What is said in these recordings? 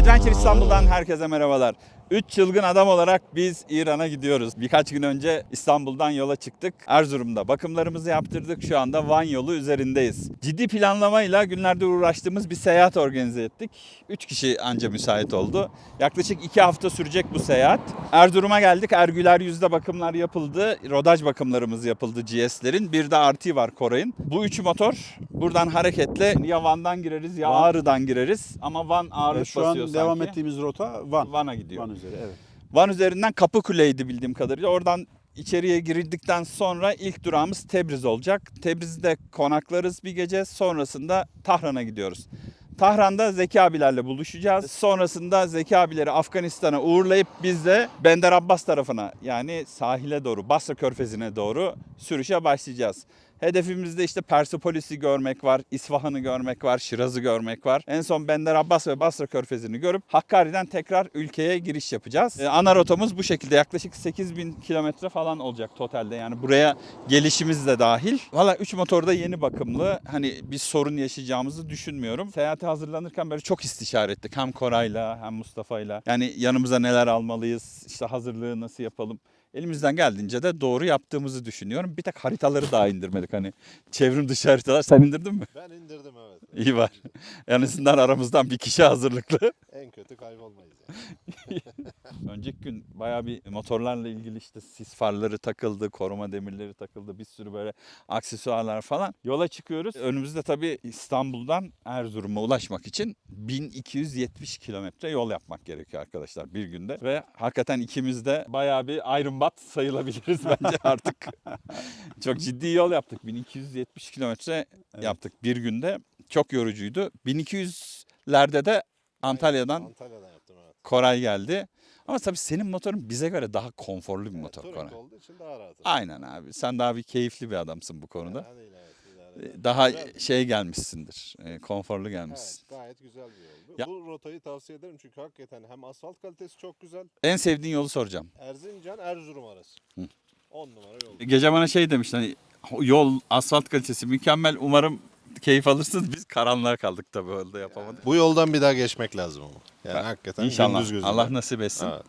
Adventure İstanbul'dan herkese merhabalar. 3 çılgın adam olarak biz İran'a gidiyoruz. Birkaç gün önce İstanbul'dan yola çıktık. Erzurum'da bakımlarımızı yaptırdık. Şu anda Van yolu üzerindeyiz. Ciddi planlamayla günlerde uğraştığımız bir seyahat organize ettik. 3 kişi anca müsait oldu. Yaklaşık 2 hafta sürecek bu seyahat. Erzurum'a geldik. Ergüler yüzde bakımlar yapıldı. Rodaj bakımlarımız yapıldı GS'lerin. Bir de RT var Koray'ın. Bu üç motor buradan hareketle ya Van'dan gireriz ya Van. Ağrı'dan gireriz. Ama Van ağırlık E, şu an basıyor devam sanki. ettiğimiz rota Van. Van'a gidiyor. Van üzeri evet. Van üzerinden Kapıkule'ydi bildiğim kadarıyla. Oradan içeriye girildikten sonra ilk durağımız Tebriz olacak. Tebriz'de konaklarız bir gece. Sonrasında Tahran'a gidiyoruz. Tahran'da Zeki abilerle buluşacağız. Sonrasında Zeki abileri Afganistan'a uğurlayıp biz de Bender Abbas tarafına yani sahile doğru, Basra Körfezi'ne doğru sürüşe başlayacağız. Hedefimizde işte Persepolis'i görmek var, İsfahan'ı görmek var, Şiraz'ı görmek var. En son Bender Abbas ve Basra Körfezi'ni görüp Hakkari'den tekrar ülkeye giriş yapacağız. Ee, ana rotamız bu şekilde yaklaşık 8000 kilometre falan olacak totalde. Yani buraya gelişimiz de dahil. Valla 3 motorda yeni bakımlı. Hani bir sorun yaşayacağımızı düşünmüyorum. Seyahate hazırlanırken böyle çok istişare ettik. Hem Koray'la hem Mustafa'yla. Yani yanımıza neler almalıyız, işte hazırlığı nasıl yapalım. Elimizden geldiğince de doğru yaptığımızı düşünüyorum. Bir tek haritaları daha indirmedik hani. Çevrim dışı haritalar sen indirdin mi? Ben indirdim evet. İyi var. En azından aramızdan bir kişi hazırlıklı. En kötü kaybolmayız yani. Önceki gün bayağı bir motorlarla ilgili işte sis farları takıldı, koruma demirleri takıldı, bir sürü böyle aksesuarlar falan. Yola çıkıyoruz. Önümüzde tabii İstanbul'dan Erzurum'a ulaşmak için 1270 kilometre yol yapmak gerekiyor arkadaşlar bir günde. Ve hakikaten ikimiz de bayağı bir Iron Bat sayılabiliriz bence artık. Çok ciddi yol yaptık. 1270 kilometre yaptık bir günde. Çok yorucuydu. 1200'lerde de Antalya'dan Antalya'dan yaptım evet. Koray geldi. Ama tabii senin motorun bize göre daha konforlu bir Evet, motor Touring Koray. olduğu için daha rahat. Aynen abi. Sen daha bir keyifli bir adamsın bu konuda. Yani evet, idare eder. Daha Güzel. şey gelmişsindir. e, Konforlu Evet, gelmişsin. gayet güzel bir yoldu. Ya- Bu rotayı tavsiye ederim çünkü hakikaten hem asfalt kalitesi çok güzel. En sevdiğin yolu soracağım. Erzincan Erzurum arası. Hı. 10 numara yol. Gece bana şey demişti hani yol, asfalt kalitesi mükemmel. Umarım keyif alırsınız. Biz karanlığa kaldık tabii öyle yapamadık. Bu yoldan bir daha geçmek lazım ama. Yani Ben- hakikaten İnşallah. gündüz gözüyle. Allah nasip etsin. Evet.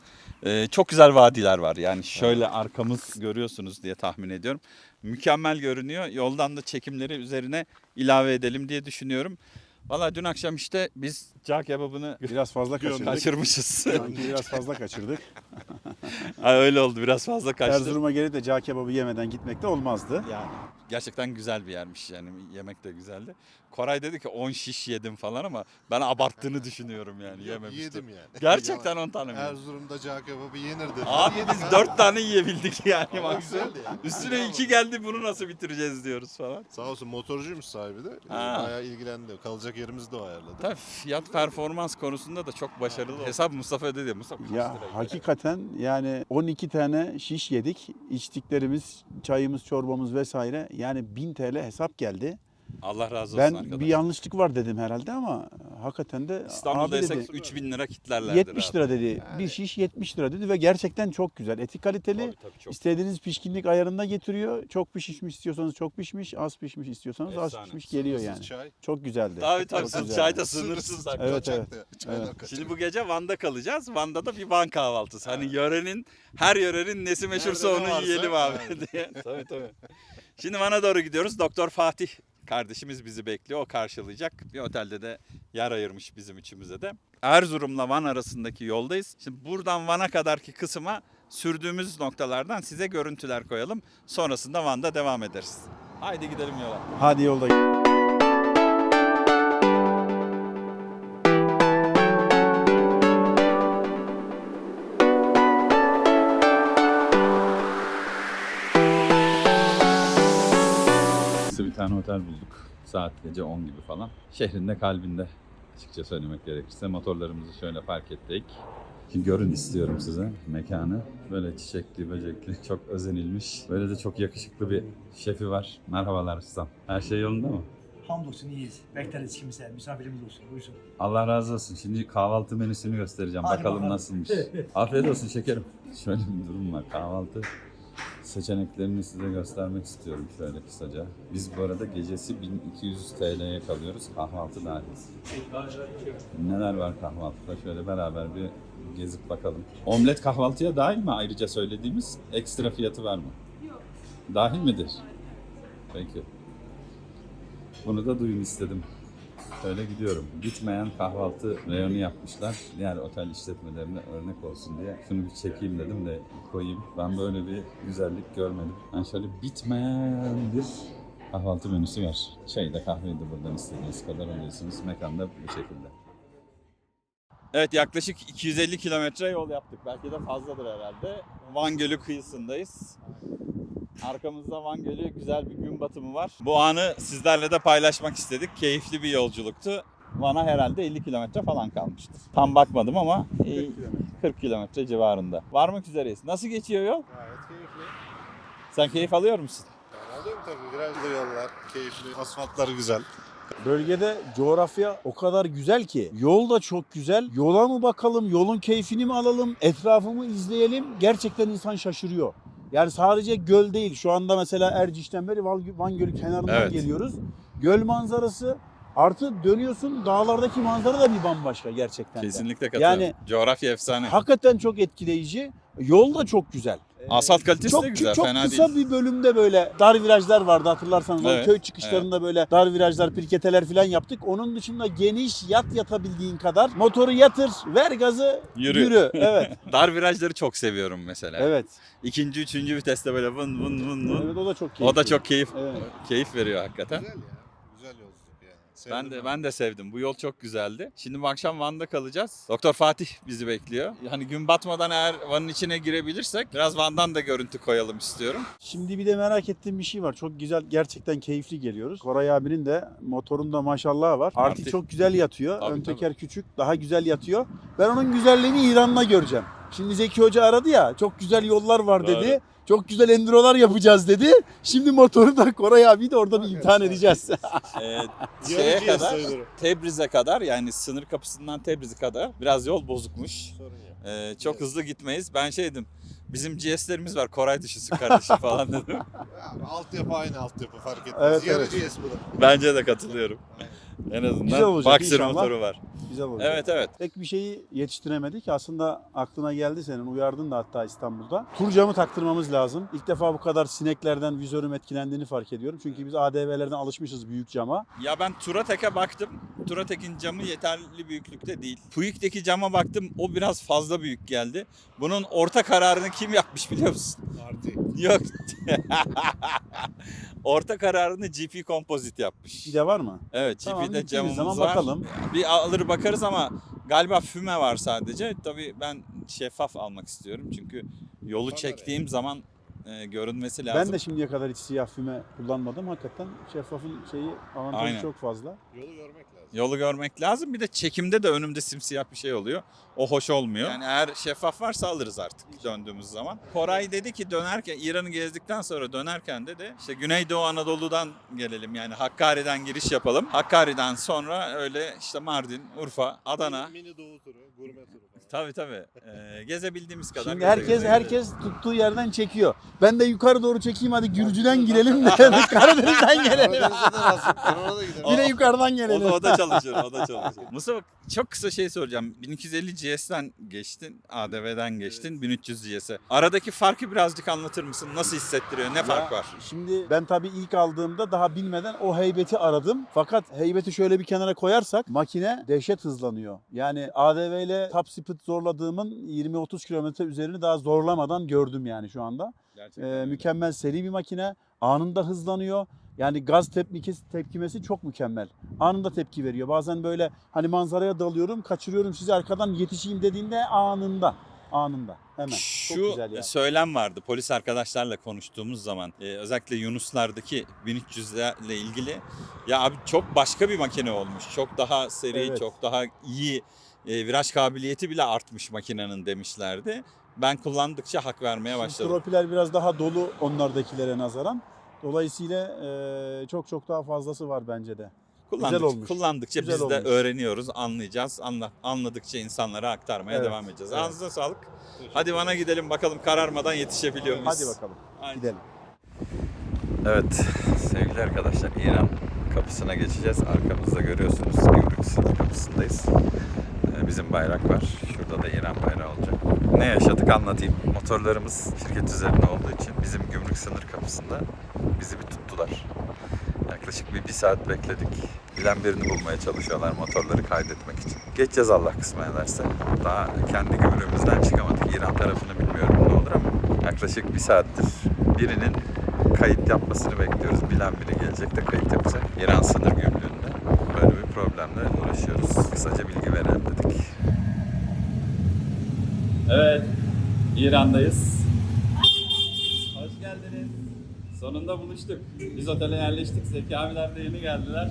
Ee, çok güzel vadiler var. Yani şöyle arkamız görüyorsunuz diye tahmin ediyorum. Mükemmel görünüyor. Yoldan da çekimleri üzerine ilave edelim diye düşünüyorum. Valla dün akşam işte biz cağ kebabını Biraz fazla kaçırdık. kaçırmışız. Sanki biraz fazla kaçırdık. Ay öyle oldu biraz fazla kaçtı. Erzurum'a gelip de cağ kebabı yemeden gitmek de olmazdı. Yani gerçekten güzel bir yermiş yani yemek de güzeldi. Koray dedi ki 10 şiş yedim falan ama ben abarttığını düşünüyorum yani yememiştim. yedim yani. Gerçekten 10 tane mi? yedin? Erzurum'da cağ kebabı yenirdi. Abi biz 4 tane yiyebildik yani Ama maksimum. güzeldi yani. Üstüne 2 geldi bunu nasıl bitireceğiz diyoruz falan. Sağ olsun motorcuymuş sahibi de. Ha. Bayağı ilgilendi. Kalacak yerimizi de o ayarladı. Tabii fiyat performans konusunda da çok başarılı. Hesap Mustafa ödedi. Mustafa kaç Ya liraydı? hakikaten yani 12 tane şiş yedik. İçtiklerimiz, çayımız, çorbamız vesaire. Yani 1000 TL hesap geldi. Allah razı olsun Ben arkadaş. bir yanlışlık var dedim herhalde ama hakikaten de abi İstanbul'da dedi. yesek 3000 lira kitlerlerdi. 70 lira dedi. Bir şiş 70 lira dedi ve gerçekten çok güzel. Eti kaliteli. Tabii, tabii, çok. İstediğiniz pişkinlik ayarında getiriyor. Çok pişmiş istiyorsanız çok pişmiş, az pişmiş istiyorsanız az Efsane. pişmiş geliyor yani. Çay. Çok güzeldi. Tabii tabii siz güzeldi. çay da sınırsız. Evet, evet. Evet. Şimdi bu gece Van'da kalacağız. Van'da da bir Van kahvaltısı. Hani yörenin, her yörenin nesi meşhursa Nerede ne onu varsa, yiyelim abi diye. tabii tabii. Şimdi Van'a doğru gidiyoruz. Doktor Fatih kardeşimiz bizi bekliyor. O karşılayacak. Bir otelde de yer ayırmış bizim içimize de. Erzurum'la Van arasındaki yoldayız. Şimdi buradan Van'a kadarki kısma sürdüğümüz noktalardan size görüntüler koyalım. Sonrasında Van'da devam ederiz. Haydi gidelim yola. Hadi yolda. Tane otel bulduk. Saat gece 10 gibi falan. Şehrin de kalbinde açıkça söylemek gerekirse. Motorlarımızı şöyle park ettik. Şimdi görün istiyorum size mekanı. Böyle çiçekli, böcekli, çok özenilmiş. Böyle de çok yakışıklı bir şefi var. Merhabalar ustam. Her şey yolunda mı? Hamdolsun iyiyiz. Bekleriz kimse. Misafirimiz olsun. Buyursun. Allah razı olsun. Şimdi kahvaltı menüsünü göstereceğim. Hadi bakalım bakalım. nasılmış. Afiyet olsun şekerim. Şöyle bir durum var. Kahvaltı seçeneklerini size göstermek istiyorum şöyle kısaca. Biz bu arada gecesi 1200 TL'ye kalıyoruz kahvaltı dahil. Neler var kahvaltıda şöyle beraber bir gezip bakalım. Omlet kahvaltıya dahil mi ayrıca söylediğimiz ekstra fiyatı var mı? Yok. Dahil midir? Peki. Bunu da duyun istedim. Şöyle gidiyorum. Gitmeyen kahvaltı reyonu yapmışlar. Diğer otel işletmelerine örnek olsun diye. Şunu bir çekeyim dedim de koyayım. Ben böyle bir güzellik görmedim. Ben şöyle bitmeyen bir kahvaltı menüsü var. Da kahveyi de buradan istediğiniz kadar alıyorsunuz. Mekanda bu şekilde. Evet yaklaşık 250 kilometre yol yaptık. Belki de fazladır herhalde. Van Gölü kıyısındayız. Arkamızda Van Gölü güzel bir gün batımı var. Bu anı sizlerle de paylaşmak istedik. Keyifli bir yolculuktu. Van'a herhalde 50 kilometre falan kalmıştır. Tam bakmadım ama e, 40 kilometre civarında. Varmak üzereyiz. Nasıl geçiyor yol? Gayet keyifli. Sen keyif alıyor musun? Ben alıyorum tabii. Virajlı yollar, keyifli. Asfaltları güzel. Bölgede coğrafya o kadar güzel ki yol da çok güzel. Yola mı bakalım, yolun keyfini mi alalım, etrafımı izleyelim. Gerçekten insan şaşırıyor. Yani sadece göl değil. Şu anda mesela Erciş'ten beri Van, Gölü kenarından Evet. geliyoruz. Göl manzarası artı dönüyorsun dağlardaki manzara da bir bambaşka gerçekten de. Kesinlikle katılıyorum. Yani- Coğrafya efsane. Hakikaten çok etkileyici. Yol da çok güzel. Asfalt kalitesi çok, de güzel, çok fena kısa değil. bir bölümde böyle dar virajlar vardı hatırlarsanız. O Evet, Köy çıkışlarında böyle dar virajlar, pirketeler falan yaptık. Onun dışında geniş yat yatabildiğin kadar motoru yatır, ver gazı, Yürü. yürü. Evet. Dar virajları çok seviyorum mesela. evet. İkinci, üçüncü viteste böyle vın vın vın vın. Evet o da çok keyifli. O da çok keyif Evet. keyif veriyor hakikaten. Güzel ya. Yani. Ben Sevdim de ben de sevdim. Bu yol çok güzeldi. Şimdi bu akşam Van'da kalacağız. Doktor Fatih bizi bekliyor. Hani gün batmadan eğer Van'ın içine girebilirsek biraz Van'dan da görüntü koyalım istiyorum. Şimdi bir de merak ettiğim bir şey var. Çok güzel, gerçekten keyifli geliyoruz. Koray abinin de motorunda maşallah var. Artık Artık- çok güzel yatıyor. Tabii, Ön tabii. teker küçük, daha güzel yatıyor. Ben onun güzelliğini İran'la göreceğim. Şimdi Zeki Hoca aradı ya, çok güzel yollar var Doğru. Çok güzel endurolar yapacağız dedi. Şimdi motoru da Koray abi de orada bir imtihan edeceğiz. Ee, şeye Yarıcıya kadar sayılırım. Tebriz'e kadar yani sınır kapısından Tebriz'e kadar biraz yol bozukmuş. Sorun yok. Ee, çok Evet. hızlı gitmeyiz. Ben şey dedim. Bizim GS'lerimiz var Koray dışısı kardeşim falan dedim. Ya, altyapı aynı altyapı fark etmez. Evet, Yarı evet. GS bu da. Bence de katılıyorum. En azından Güzel olacak Boxer inşallah. motoru var. güzel olacak. Evet evet. Tek bir şeyi yetiştiremedik. Aslında aklına geldi senin. Uyardın da hatta İstanbul'da. Tur camı taktırmamız lazım. İlk defa bu kadar sineklerden vizörüm etkilendiğini fark ediyorum. Çünkü biz ADV'lerden alışmışız büyük cama. Ya ben Turatek'e baktım. Turatek'in camı yeterli büyüklükte değil. Puig'deki cama baktım. O biraz fazla büyük geldi. Bunun orta kararını kim yapmış biliyor musun? Artı. Yok. orta kararını GP Composite yapmış. Bir de var mı? Evet Tamam, GP'de camımız zaman var. bakalım. Bir alır bakarız ama galiba füme var sadece. Tabii ben şeffaf almak istiyorum. Çünkü yolu çektiğim zaman e, görünmesi lazım. Ben de şimdiye kadar hiç siyah füme kullanmadım. Hakikaten şeffafın şeyi avantajı Aynen. çok fazla. Yolu görmek lazım. Yolu görmek lazım. Bir de çekimde de önümde simsiyah bir şey oluyor. O hoş olmuyor. Yani eğer şeffaf varsa alırız artık döndüğümüz zaman. Koray dedi ki dönerken İran'ı gezdikten sonra dönerken dedi işte Güneydoğu Anadolu'dan gelelim. Yani Hakkari'den giriş yapalım. Hakkari'den sonra öyle işte Mardin, Urfa, Adana. Mini, mini doğu turu, gurme turu. Tabii tabii. Ee, gezebildiğimiz kadar. Şimdi herkes herkes tuttuğu yerden çekiyor. Ben de yukarı doğru çekeyim hadi Gürcü'den girelim de Karadeniz'den gelelim. Yine yukarıdan gelelim. O da, o da çalışır, o da çalışır. Mustafa çok kısa şey soracağım. 1250 GS'den geçtin, ADV'den geçtin, 1300 GS'e. Aradaki farkı birazcık anlatır mısın? Nasıl hissettiriyor? Ne fark Ya, var? Şimdi ben tabii ilk aldığımda daha bilmeden o heybeti aradım. Fakat heybeti şöyle bir kenara koyarsak makine dehşet hızlanıyor. Yani ADV ile top speed zorladığımın 20-30 kilometre üzerini daha zorlamadan gördüm yani şu anda. Gerçekten Ee, öyle. mükemmel seri bir makine. Anında hızlanıyor. Yani gaz tepkimesi, tepkimesi çok mükemmel. Anında tepki veriyor. Bazen böyle hani manzaraya dalıyorum, kaçırıyorum sizi arkadan yetişeyim dediğinde anında. Anında. Hemen. Şu çok güzel yani. söylem vardı polis arkadaşlarla konuştuğumuz zaman e, özellikle Yunuslardaki 1300'lerle ilgili ya abi çok başka bir makine olmuş. Çok daha seri, Evet. çok daha iyi e, viraj kabiliyeti bile artmış makinenin demişlerdi. Ben kullandıkça hak vermeye Şimdi başladım. Tropiler biraz daha dolu onlardakilere nazaran. Dolayısıyla e, çok çok daha fazlası var bence de. Kullandık, olmuş. kullandıkça Güzel biz de olmuş. öğreniyoruz, anlayacağız. Anla, anladıkça insanlara aktarmaya Evet, devam edeceğiz. evet. Ağzınıza sağlık. Hadi bana gidelim bakalım kararmadan yetişebiliyor muyuz? Hadi bakalım. Aynen. Gidelim. Evet sevgili arkadaşlar İran kapısına geçeceğiz. Arkamızda görüyorsunuz gümrük kapısındayız. Bizim bayrak var. Şurada da İran bayrağı olacak. Ne yaşadık anlatayım. Motorlarımız şirket üzerinde olduğu için bizim gümrük sınır kapısında bizi bir tuttular. Yaklaşık bir, bir saat bekledik. Bilen birini bulmaya çalışıyorlar motorları kaydetmek için. Geçeceğiz Allah kısmet ederse. Daha kendi gümrüğümüzden çıkamadık. İran tarafını bilmiyorum ne olur ama yaklaşık bir saattir birinin kayıt yapmasını bekliyoruz. Bilen biri gelecek de kayıt yapacak. İran sınır gümrüğünde. Problemle uğraşıyoruz. Kısaca bilgi verelim dedik. Evet, İran'dayız. Hoş geldiniz. Sonunda buluştuk. Biz otele yerleştik. Zeki abiler de yeni geldiler.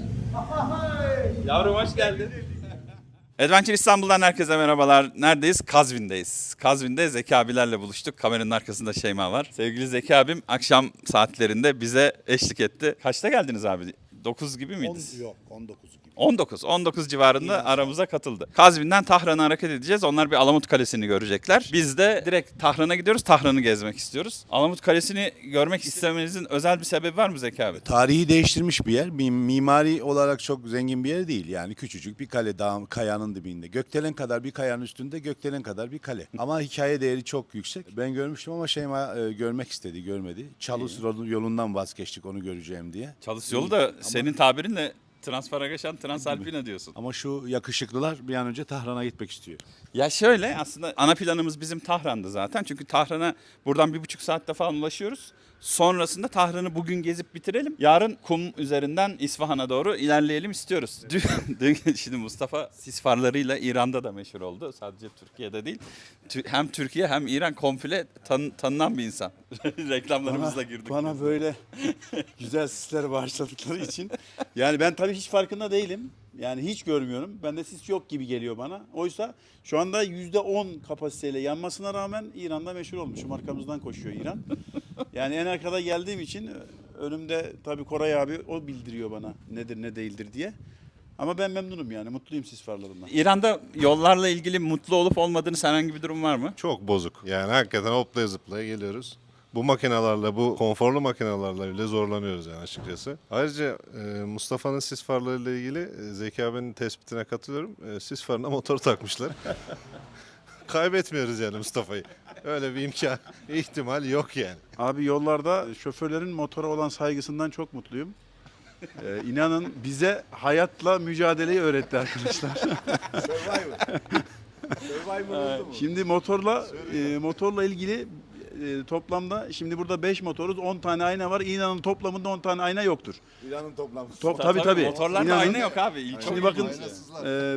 Yavrum hoş geldin. Adventure İstanbul'dan herkese merhabalar. Neredeyiz? Kazvin'deyiz. Kazvin'de Zeki abilerle buluştuk. Kameranın arkasında Şeyma var. Sevgili Zeki abim akşam saatlerinde bize eşlik etti. Kaçta geldiniz abi? 9 gibi miydi? yok 19 gibi. 19. 19 civarında aramıza katıldı. Kazvin'den Tahran'a hareket edeceğiz. Onlar bir Alamut Kalesi'ni görecekler. Biz de direkt Tahran'a gidiyoruz. Tahran'ı gezmek istiyoruz. Alamut Kalesi'ni görmek istemenizin özel bir sebebi var mı Zeki abi? Tarihi değiştirmiş bir yer. Mi- Mimari olarak çok zengin bir yer değil. Yani küçücük bir kale dağ, kayanın dibinde. Gökdelen kadar bir kayanın üstünde gökdelen kadar bir kale. Ama hikaye değeri çok yüksek. Ben görmüştüm ama Şeyma e, görmek istedi, görmedi. Çalus yolu- yolundan vazgeçtik onu göreceğim diye. Çalış yolu da senin tabirinle Transfarageşan Transalpina diyorsun. Ama şu yakışıklılar bir an önce Tahran'a gitmek istiyor. Ya şöyle aslında ana planımız bizim Tahran'dı zaten. Çünkü Tahran'a buradan bir buçuk saatte falan ulaşıyoruz. Sonrasında Tahran'ı bugün gezip bitirelim. Yarın kum üzerinden İsfahan'a doğru ilerleyelim istiyoruz. Dün, dün- şimdi Mustafa sis farlarıyla İran'da da meşhur oldu. Sadece Türkiye'de değil. Hem Türkiye hem İran komple tan- tanınan bir insan. Reklamlarımızla girdik. Bana böyle güzel sisler bağışladıkları için. Yani ben tabii hiç farkında değilim. Yani hiç görmüyorum. Bende sis yok gibi geliyor bana. Oysa şu anda %10 kapasiteyle yanmasına rağmen İran'da meşhur olmuşum. Arkamızdan koşuyor İran. Yani en arkada geldiğim için önümde tabii Koray abi o bildiriyor bana nedir ne değildir diye. Ama ben memnunum yani mutluyum sis farlarından. İran'da yollarla ilgili mutlu olup olmadığınız herhangi bir durum var mı? Çok bozuk. Yani hakikaten hoplaya zıplaya geliyoruz. Bu makinelerle, bu konforlu makinelerle bile zorlanıyoruz yani açıkçası. Ayrıca e, Mustafa'nın sis farlarıyla ilgili e, Zeki abinin tespitine katılıyorum. E, sis farına motor takmışlar. Kaybetmiyoruz yani Mustafa'yı. Öyle bir imkan, ihtimal yok yani. Abi yollarda şoförlerin motora olan saygısından çok mutluyum. Ee, inanın bize hayatla mücadeleyi öğretti arkadaşlar. Şimdi motorla e, motorla ilgili e, toplamda şimdi burada 5 motoruz 10 tane ayna var. İnanın toplamında 10 tane ayna yoktur. İran'ın toplamı. Top, tabii tabii. Motorlarda İnanın, ayna yok abi. İlk Şimdi bakın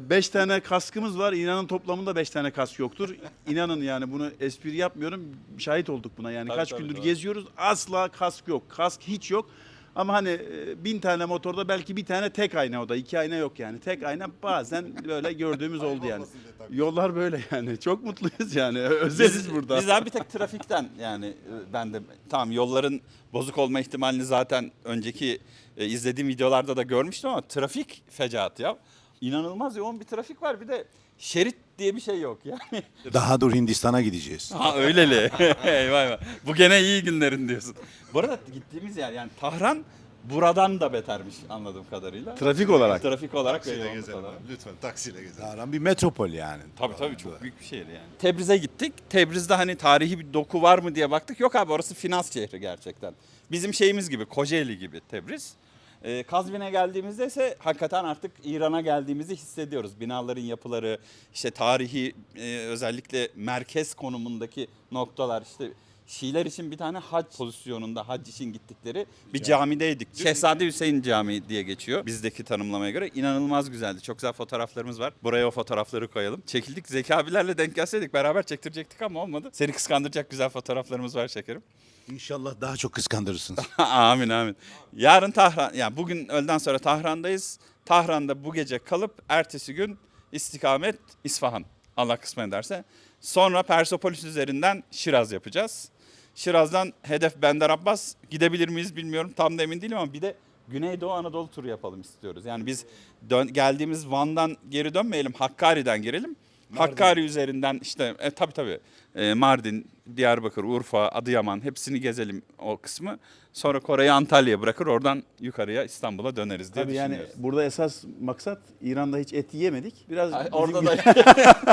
5 tane kaskımız var. İnanın toplamında 5 tane kask yoktur. İnanın yani bunu espri yapmıyorum. Şahit olduk buna yani. Tabii, Kaç tabii, gündür doğru. geziyoruz. Asla kask yok. Kask hiç yok. Ama hani e, bin tane motorda belki bir tane tek ayna o da. iki ayna yok yani. Tek ayna bazen böyle gördüğümüz oldu yani. Yollar böyle yani. Çok mutluyuz yani. Özeliz burada. Biz abi bir tek trafikten yani e, ben de tamam yolların bozuk olma ihtimalini zaten önceki e, izlediğim videolarda da görmüştüm ama trafik fecaat ya. İnanılmaz yoğun bir trafik var bir de şerit diye bir şey yok yani. Daha dur Hindistan'a gideceğiz. Ha öyleli. eyvah eyvah. Bu gene iyi günlerin diyorsun. Bu arada gittiğimiz yer yani Tahran buradan da betermiş anladığım kadarıyla. Trafik olarak. Trafik olarak ve Taksiyle yoğunluk gezelim olarak. abi. Lütfen taksiyle gezelim. Tahran bir metropol yani. Tabii tabii çok büyük bir şehir yani. Tebriz'e gittik. Tebriz'de hani tarihi bir doku var mı diye baktık. Yok abi orası finans şehri gerçekten. Bizim şeyimiz gibi Kocaeli gibi Tebriz. Ee, Kazvin'e geldiğimizde ise hakikaten artık İran'a geldiğimizi hissediyoruz. Binaların yapıları, işte tarihi e, özellikle merkez konumundaki noktalar işte Şiiler için bir tane hac pozisyonunda hac için gittikleri bir camideydik. Şehzade Hüseyin Camii diye geçiyor bizdeki tanımlamaya göre. İnanılmaz güzeldi. Çok güzel fotoğraflarımız var. Buraya o fotoğrafları koyalım. Çekildik. Zeki abilerle denk gelseydik beraber çektirecektik ama olmadı. Seni kıskandıracak güzel fotoğraflarımız var şekerim. İnşallah daha çok kıskandırırsınız. amin amin. Yarın Tahran, yani bugün öğleden sonra Tahran'dayız. Tahran'da bu gece kalıp ertesi gün istikamet İsfahan. Allah kısmet ederse. Sonra Persepolis üzerinden Şiraz yapacağız. Şiraz'dan hedef Bender Abbas. Gidebilir miyiz bilmiyorum. Tam da emin değilim ama bir de Güneydoğu Anadolu turu yapalım istiyoruz. Yani biz dön, geldiğimiz Van'dan geri dönmeyelim, Hakkari'den girelim. Hakkari üzerinden işte e, tabii tabii e, Mardin, Diyarbakır, Urfa, Adıyaman hepsini gezelim o kısmı. Sonra Kore'yi Antalya'ya bırakır oradan yukarıya İstanbul'a döneriz diye Tabii yani düşünüyoruz. burada esas maksat İran'da hiç et yemedik. Biraz Ay, bizim- Orada da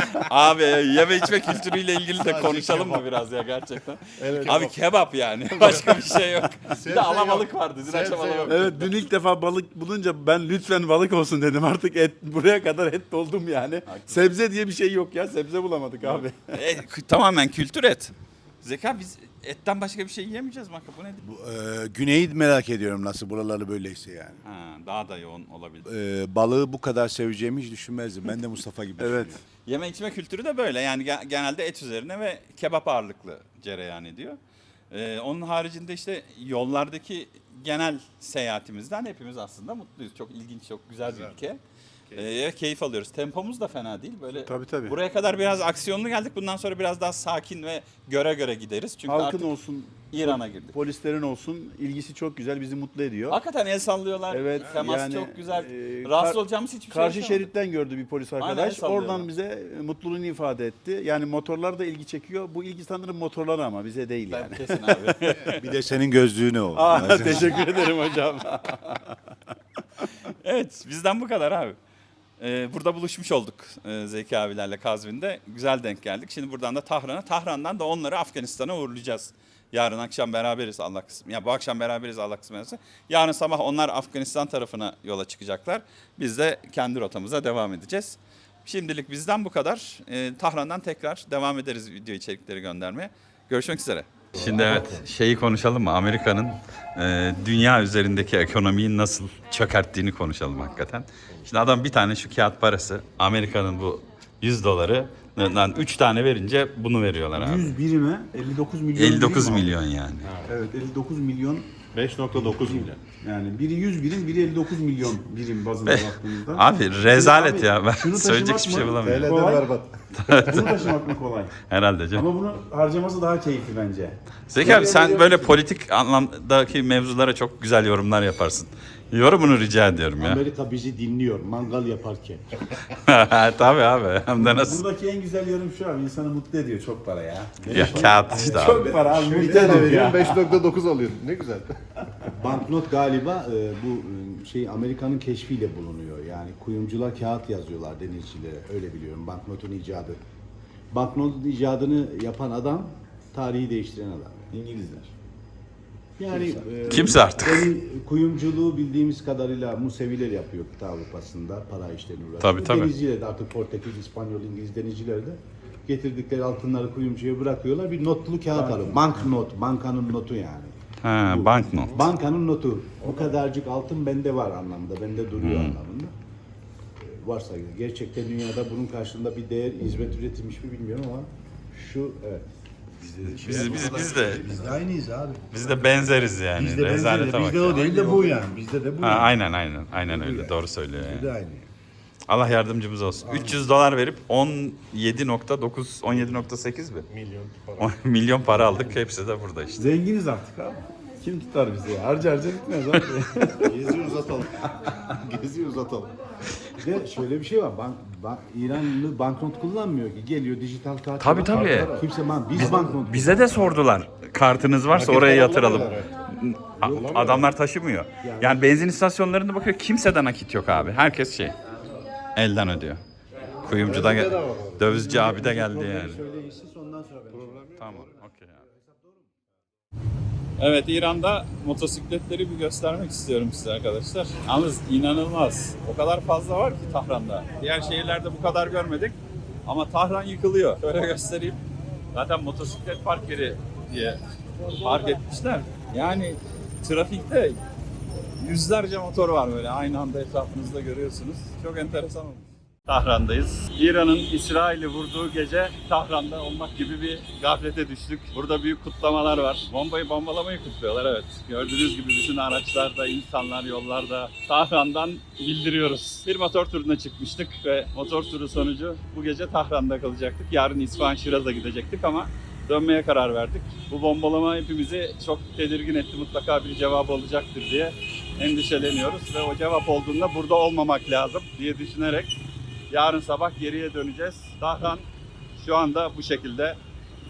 abi yeme içme kültürüyle ilgili de konuşalım mı biraz ya gerçekten? Abi kebap yani. Başka bir şey yok. bir de Sebze alabalık yok. vardı. Dün akşam alabalık. Evet dün ilk defa balık bulunca ben lütfen balık olsun dedim. Artık et buraya kadar et doldum yani. Sebze diye bir şey yok ya. Sebze bulamadık abi. E, k- tamamen kültür et. Zeka biz etten başka bir şey yiyemeyeceğiz Maka bu nedir? Bu, e, güneyi merak ediyorum nasıl buraları böyleyse yani. Ha, daha da yoğun olabilir. E, balığı bu kadar seveceğimi hiç düşünmezdim. Ben de Mustafa gibi Evet. düşünüyorum. Yeme içme kültürü de böyle. Yani ge- genelde et üzerine ve kebap ağırlıklı cereyan ediyor. Ee, onun haricinde işte yollardaki genel seyahatimizden hepimiz aslında mutluyuz. Çok ilginç, çok güzel bir ülke. Ee, keyif alıyoruz. Tempomuz da fena değil. Böyle Tabii, tabii. Buraya kadar biraz aksiyonlu geldik. Bundan sonra biraz daha sakin ve göre göre gideriz. Çünkü Halkın artık olsun, İran'a girdik. polislerin olsun ilgisi çok güzel bizi mutlu ediyor. Hakikaten el sallıyorlar. Evet, Temas yani, çok güzel. e, Rahatsız kar- olacağımız hiçbir şey Karşı yaşamadık. şeritten gördü bir polis Aynen, arkadaş. sallıyorlar. Oradan bize mutluluğunu ifade etti. Yani motorlar da ilgi çekiyor. Bu ilgi sanırım motorlara ama bize değil Ben yani. kesin abi. Bir de senin gözlüğüne o. Aa, teşekkür ederim hocam. Evet bizden bu kadar abi. Ee, burada buluşmuş olduk e, Zeki abilerle Kazvin'de. Güzel denk geldik. Şimdi buradan da Tahran'a. Tahran'dan da onları Afganistan'a uğurlayacağız. Yarın akşam beraberiz Allah kısmı. Ya bu akşam beraberiz Allah kısmı. Yarın sabah onlar Afganistan tarafına yola çıkacaklar. Biz de kendi rotamıza devam edeceğiz. Şimdilik bizden bu kadar. Ee, Tahran'dan tekrar devam ederiz video içerikleri göndermeye. Görüşmek üzere. Şimdi evet şeyi konuşalım mı? Amerika'nın e, dünya üzerindeki ekonomiyi nasıl çökerttiğini konuşalım hakikaten. Şimdi adam bir tane şu kağıt parası Amerika'nın bu 100 doları 3 tane verince bunu veriyorlar abi. 100 birime 59 milyon. 59 birim mi? milyon yani. Evet 59 milyon 5.9 milyon. yani biri 100 birim biri 59 milyon birim bazında baktığımızda. Abi rezalet Abi, ya. Ben şunu söyleyecek taşımak hiçbir şey mı? bulamıyorum. TL'de Kolay. berbat. Bunu taşımak mı kolay? Herhalde canım. Ama bunu harcaması daha keyifli bence. Zeki abi sen böyle politik anlamdaki mevzulara çok güzel yorumlar yaparsın. Yorumunu rica ediyorum ya. Amerika bizi dinliyor mangal yaparken. Tabii abi. Hem de nasıl? Buradaki en güzel yorum şu abi insanı mutlu ediyor çok para ya. Ya kağıt işte abi. Çok para abi Bir mutlu tane ediyor veriyorum ya. 5.9 alıyorsun. Ne güzel. Banknot galiba e, bu e, şey Amerika'nın keşfiyle bulunuyor. Yani kuyumcular kağıt yazıyorlar denizcilere. Öyle biliyorum banknotun icadı. Banknotun icadını yapan adam tarihi değiştiren adam. İngilizler. Yani e, Kimse artık. deniz- kuyumculuğu bildiğimiz kadarıyla Museviler yapıyor kıta Avrupa'sında para işlerini uğraşıyor. Tabii, tabii. Denizciler de artık Portekiz, İspanyol, İngiliz denizciler de getirdikleri altınları kuyumcuya bırakıyorlar. Bir notlu kağıt alıyor. Banknot, bankanın notu yani. Ha, banknot. Bankanın notu. Bu kadarcık altın bende var anlamda. Bende duruyor anlamında. Ee, Varsa gerçekten dünyada bunun karşılığında bir değer, hizmet üretilmiş mi bilmiyorum ama şu evet. Biz, biz, biz de Biz de aynıyız abi. biz de benzeriz yani. Bizde Rezalete benzeri. bak. Bizde o değil de bu yani. Bizde de bu. Ha, yani. aynen aynen. Aynen öyle. Doğru söylüyor Bizde yani. de aynı. Allah yardımcımız olsun. 300 dolar verip 17.9 17.8 mi? Milyon para. On- milyon para aldık. Hepsi de burada işte. Zenginiz artık abi. Kim tutar bizi ya? Harca harca bitmez abi. Gezi uzatalım. Gezi uzatalım. Bir de şöyle bir şey var. Bank, bank, İranlı banknot kullanmıyor ki. Geliyor dijital kart. Tabii, var. tabii. Kimse man, biz banknot. Bize de sordular. Kartınız varsa oraya yatıralım. A- Adamlar taşımıyor. Yani benzin istasyonlarında bakıyor kimsede nakit yok abi. Herkes şey elden ödüyor. Kuyumcu da gel- dövizci abi de geldi yani. Şöyle işsiz ondan sonra ben. Tamam, okey abi. Evet, İran'da motosikletleri bir göstermek istiyorum size arkadaşlar. Yalnız inanılmaz. O kadar fazla var ki Tahran'da. Diğer şehirlerde bu kadar görmedik. Ama Tahran yıkılıyor. Şöyle göstereyim. Zaten motosiklet park yeri diye park etmişler. Yani trafikte yüzlerce motor var böyle aynı anda etrafınızda görüyorsunuz. Çok enteresan olmuş. Tahran'dayız. İran'ın İsrail'i vurduğu gece Tahran'da olmak gibi bir gaflete düştük. Burada büyük kutlamalar var. Bombayı bombalamayı kutluyorlar evet. Gördüğünüz gibi bütün araçlarda, insanlar yollarda Tahran'dan bildiriyoruz. Bir motor turuna çıkmıştık ve motor turu sonucu bu gece Tahran'da kalacaktık. Yarın İsfahan Şiraz'a gidecektik ama dönmeye karar verdik. Bu bombalama hepimizi çok tedirgin etti. Mutlaka bir cevap olacaktır diye endişeleniyoruz ve o cevap olduğunda burada olmamak lazım diye düşünerek yarın sabah geriye döneceğiz. Tahran şu anda bu şekilde.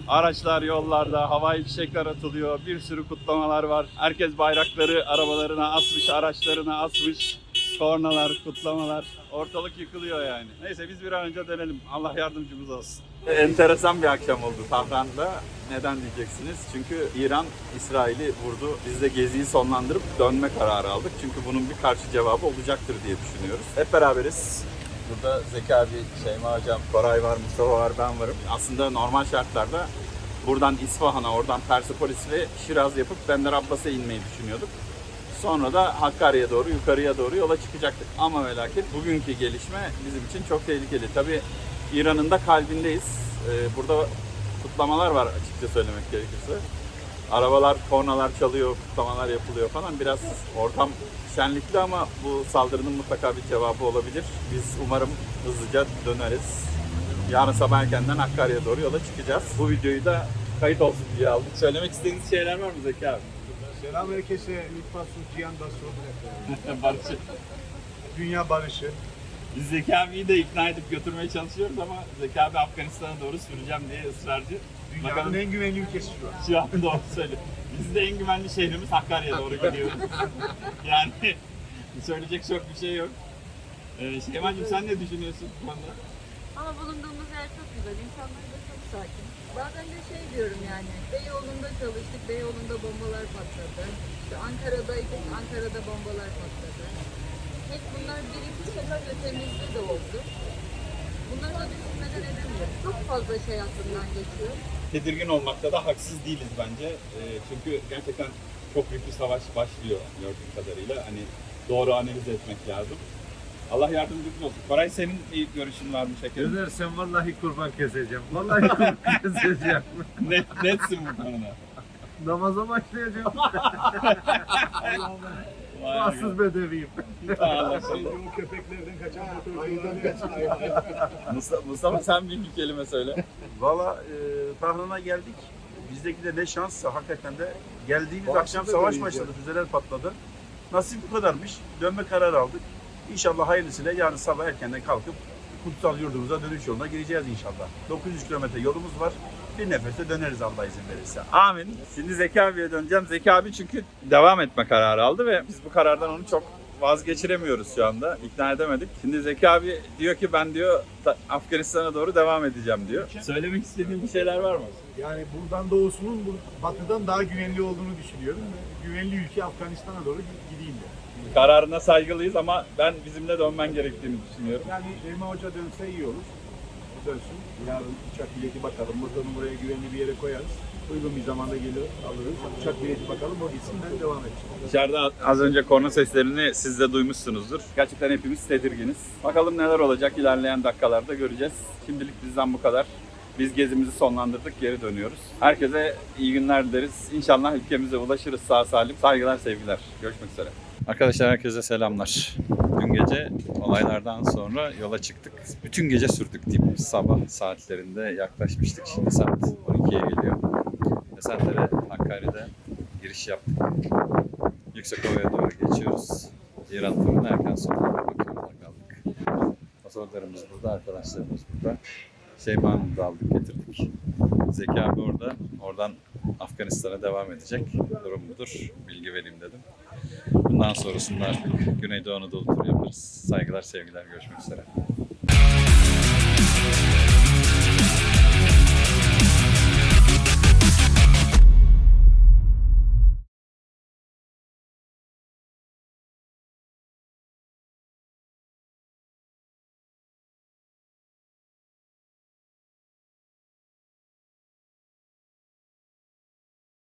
Araçlar yollarda, havai fişekler atılıyor, bir sürü kutlamalar var. Herkes bayrakları arabalarına asmış, araçlarına asmış. Kornalar, kutlamalar. Ortalık yıkılıyor yani. Neyse biz bir an önce dönelim. Allah yardımcımız olsun. Enteresan bir akşam oldu Tahran'da. Neden diyeceksiniz? Çünkü İran İsrail'i vurdu. Biz de geziyi sonlandırıp dönme kararı aldık. Çünkü bunun bir karşı cevabı olacaktır diye düşünüyoruz. Hep beraberiz. Burada Zeki abi, Şeyma Hocam, Koray var, Mustafa var, ben varım. Aslında normal şartlarda buradan İsfahan'a, oradan Persepolis ve Şiraz yapıp Bender Abbas'a inmeyi düşünüyorduk. Sonra da Hakkari'ye doğru, yukarıya doğru yola çıkacaktık. Ama ve lakin bugünkü gelişme bizim için çok tehlikeli. Tabii İran'ın da kalbindeyiz. Ee, burada kutlamalar var açıkça söylemek gerekirse. Arabalar, kornalar çalıyor, kutlamalar yapılıyor falan. Biraz ortam şenlikli ama bu saldırının mutlaka bir cevabı olabilir. Biz umarım hızlıca döneriz. Yarın sabah erkenden Hakkari'ye doğru yola çıkacağız. Bu videoyu da kayıt olsun diye aldık. Söylemek istediğiniz şeyler var mı Zeki abi? Selam herkese. Lütfen Cihan Basro. Barış'ı. Dünya barışı. Biz Zeki abiyi de ikna edip götürmeye çalışıyoruz ama Zeki abi Afganistan'a doğru süreceğim diye ısrarcı. Dünyanın Bakalım. en güvenli ülkesi şu an. Şu an doğru söylüyor. Biz de en güvenli şehrimiz Hakkari'ye doğru gidiyoruz. yani söyleyecek çok bir şey yok. Ee, Şeyma'cığım sen ne düşünüyorsun bu konuda? Ama bulunduğumuz yer çok güzel. İnsanlar da çok sakin. Bazen de şey diyorum yani. Beyoğlu'nda çalıştık. Beyoğlu'nda bombalar patladı. İşte Ankara'daydık. Ankara'da bombalar patladı. Hep bunlar bir iki sefer ötemizde de oldu. Bunları da düşünmeden edemiyoruz. Çok fazla şey aklımdan geçiyor. Tedirgin olmakta da haksız değiliz bence. Ee, çünkü gerçekten çok büyük bir savaş başlıyor gördüğüm kadarıyla. Hani doğru analiz etmek lazım. Allah yardımcımız olsun. Koray senin bir görüşün var mı şekerim? Özer sen vallahi kurban keseceğim. Vallahi kurban keseceğim. Net, netsin bu konuda. Namaza başlayacağım. Rahatsız bedeviyim. Allah o köpeklerden kaçan. Mustafa, Mustafa sen bir kelime söyle. Valla e, Tahran'a geldik. Bizdeki de ne şanssa hakikaten de geldiğimiz Bağışta akşam savaş başladı, füzeler patladı. Nasip bu kadarmış. Dönme kararı aldık. İnşallah hayırlısıyla yarın sabah erkenden kalkıp kutsal yurdumuza dönüş yoluna gireceğiz inşallah. 900 kilometre yolumuz var. Bir nefeste döneriz Allah izin verirse. Amin. Şimdi Zeki abiye döneceğim. Zeki abi çünkü devam etme kararı aldı ve biz bu karardan onu çok vazgeçiremiyoruz şu anda. İkna edemedik. Şimdi Zeki abi diyor ki ben diyor ta- Afganistan'a doğru devam edeceğim diyor. Söylemek istediğin bir şeyler var mı? Yani buradan doğusunun bu- batıdan daha güvenli olduğunu düşünüyorum. Güvenli ülke Afganistan'a doğru gideyim de. Kararına saygılıyız ama ben bizimle dönmen gerektiğini düşünüyorum. Yani Elma Hoca dönse iyi olur. Dönsün. Yarın uçak bileti bakalım. Buradan buraya güvenli bir yere koyarız. Uygun bir zamanda gelir alırız. Uçak bileti bakalım. O gitsin ben devam edeceğim. Dışarıda az önce korna seslerini siz de duymuşsunuzdur. Gerçekten hepimiz tedirginiz. Bakalım neler olacak ilerleyen dakikalarda göreceğiz. Şimdilik bizden bu kadar. Biz gezimizi sonlandırdık, geri dönüyoruz. Herkese iyi günler dileriz. İnşallah ülkemize ulaşırız sağ salim. Saygılar, sevgiler. Görüşmek üzere. Arkadaşlar herkese selamlar. Dün gece olaylardan sonra yola çıktık. Bütün gece sürdük diyeyim. Sabah saatlerinde yaklaşmıştık. Şimdi saat 12'ye geliyor. Esenler'e, Hakkari'de giriş yaptık. Yüksek Ova'ya doğru geçiyoruz. İran turuna erken sonuna bakımına kaldık. Pasaportlarımız burada, arkadaşlarımız burada. Şeyma da aldık getirdik. Zeki abi orada. Oradan Afganistan'a devam edecek. Durum budur. Bilgi vereyim dedim. Bundan sonrasında artık Güneydoğu Anadolu turu yaparız. Saygılar, sevgiler. Görüşmek üzere.